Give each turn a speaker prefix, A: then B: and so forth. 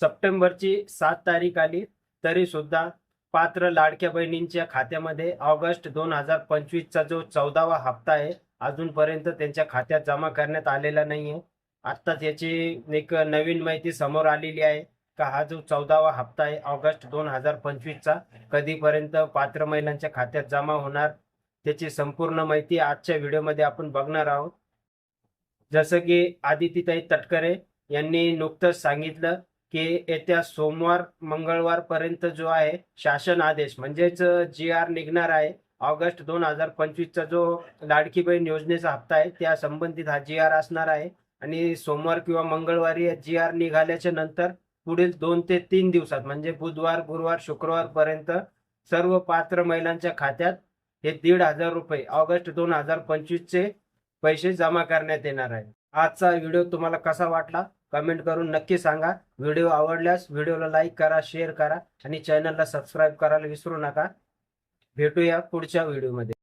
A: सप्टेंबरची सात तारीख आली तरी सुद्धा पात्र लाडक्या बहिणींच्या खात्यामध्ये ऑगस्ट दोन हजार पंचवीसचा जो चौदावा हप्ता आहे अजूनपर्यंत त्यांच्या खात्यात जमा करण्यात आलेला नाहीये. आत्ताच याची एक नवीन माहिती समोर आलेली आहे का हा जो चौदावा हप्ता आहे ऑगस्ट दोन हजार पंचवीसचा कधीपर्यंत पात्र महिलांच्या खात्यात जमा होणार त्याची संपूर्ण माहिती आजच्या व्हिडिओमध्ये आपण बघणार आहोत. जसं की आदितीताई तटकरे यांनी नुकतंच सांगितलं की येत्या सोमवार मंगळवार पर्यंत जो आहे शासन आदेश म्हणजेच जी आर निघणार आहे ऑगस्ट दोन हजार पंचवीसचा जो लाडकी बहीण योजनेचा हप्ता आहे त्या संबंधित हा जी आर असणार आहे. आणि सोमवार किंवा मंगळवारी जी आर निघाल्याच्या नंतर पुढील दोन ते तीन दिवसात म्हणजे बुधवार गुरुवार शुक्रवार पर्यंत सर्व पात्र महिलांच्या खात्यात हे दीड हजार रुपये ऑगस्ट दोन हजार पंचवीसचे पैसे जमा करण्यात येणार आहे. आजचा व्हिडिओ तुम्हाला कसा वाटला? कमेंट करून नक्की सांगा. व्हिडिओ आवडल्यास व्हिडिओला लाईक करा शेअर करा आणि चॅनलला सबस्क्राईब करायला विसरू नका. भेटूया पुढच्या व्हिडिओमध्ये.